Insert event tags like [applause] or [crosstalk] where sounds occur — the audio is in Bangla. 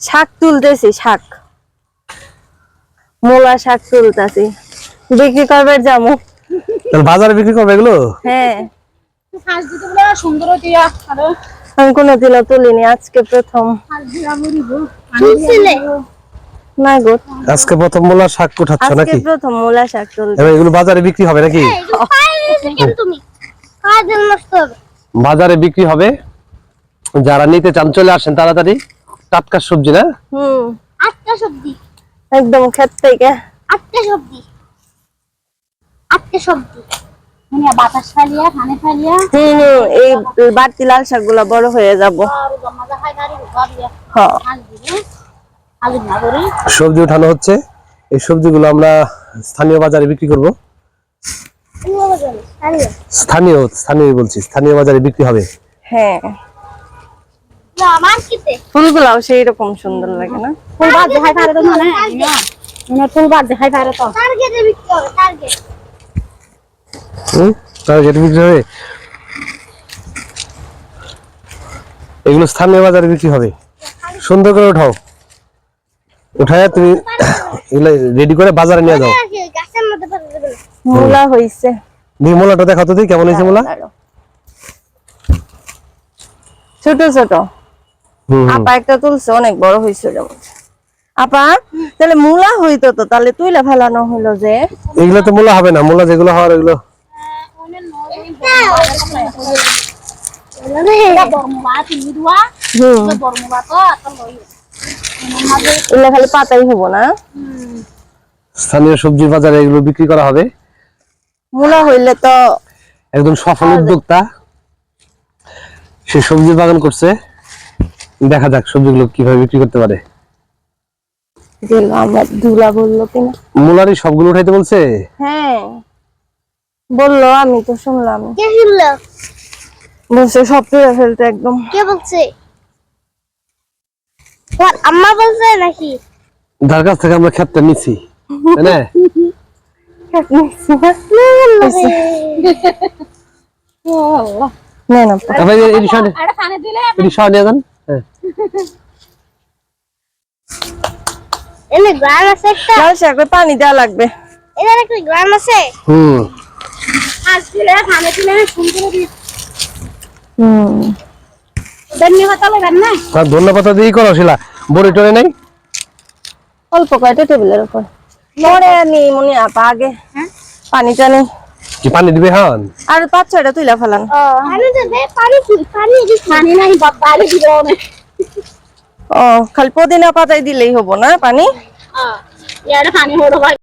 শাক তুলতেছি শাক। মূলা শাক তুলতেছি। বিক্রি করবে যাব। তাহলে বাজারে বিক্রি করবে এগুলো? হ্যাঁ। তুলিনি আজকে প্রথম। হাঁস দিয়া বলিব তুলছিলে? না গো। আজকে প্রথম মোলা শাক উঠাচ্ছ নাকি? প্রথম মূলা শাক তুলতে এগুলো বাজারে বিক্রি হবে নাকি? হবে। বাজারে বিক্রি হবে। যারা নিতে চান চলে আসেন তাড়াতাড়ি। টাটকা সবজি না? হুম। আটটা সবজি। একদম ক্ষেত থেকে। আটটা সবজি। আটটা সবজি। মানে বাতাস ফালিয়া ধানে ফালিয়া। হুম হুম, এই বাড়তি লাল শাকগুলা বড় হয়ে যাব। সবজি উঠানো হচ্ছে। এই সবজিগুলো আমরা স্থানীয় বাজারে বিক্রি করব। স্থানীয় স্থানীয় বলছি স্থানীয় বাজারে বিক্রি হবে। হ্যাঁ। ফুলগুলাও সেই রকম সুন্দর লাগে না? ফুল বাদ দেখাই পারে তো মানে মানে ফুল বাদ দেখাই পারে তো। টার্গেটে বিক্রি হবে টার্গেট হুম? টার্গেট বিক্রি হবে? এগুলো স্থানীয় বাজারে বিক্রি হবে। সুন্দর করে উঠাও। উঠায় তুমি এগুলো রেডি করে বাজারে নিয়ে যাও। মূলা হইছে। মোলাটা দেখাও তো দিই কেমন হয়েছে মোলা। ছোট ছোট। আপা একটা তুলছে অনেক বড় হয়েছে যেমন আপা তাহলে মূলা হইতো তো তাহলে তুইলা ফেলানো হইল যে। এগুলো তো মূলা হবে না মূলা যেগুলো হওয়ার এগুলো খালি পাতাই হব না। স্থানীয় সবজি বাজারে এগুলো বিক্রি করা হবে। মূলা হইলে তো একদম সফল উদ্যোক্তা। সে সবজি বাগান করছে। দেখা যাক সবজিগুলো কীভাবে বিক্রি করতে পারে। দিল আমার দুলা বলল কিনা। মোলারই সবগুলো উঠাইতে বলছে? হ্যাঁ। বলল আমি তো শুনলাম। কে শুনলো বলছে সব তুলে ফেলতে একদম। কে বলছে? তোমার আম্মা বলছে নাকি? যার কাছ থেকে আমরা নিছি তাই না? নেন আপা তারপরে এই- [laughs] এনে গ্রাম আছে একটা। লাল শাকে পানি দেওয়া লাগবে। এদের একটা গ্রাম আছে? হুম। দিলে সুন্দর দিয়ে হুম। ধন্যবাদ লাগবেন না? আর ধন্যবাদ করো শিলা। বড়ি টরে নাই? অল্প কয়টা টেবিলের উপর। মরে নি মনে আপা আগে। পানি টানি কি পানি দিবে হ্যাঁ আর পাঁচ ছয়টা তুইলা ফেলান। পানি দেবে পানি পানি পানি নাই বাবা আলু দিবে অনেক। ও খালি পুদিনা পাতাই দিলেই হব না পানি ইয়ারে পানি হলো ভাই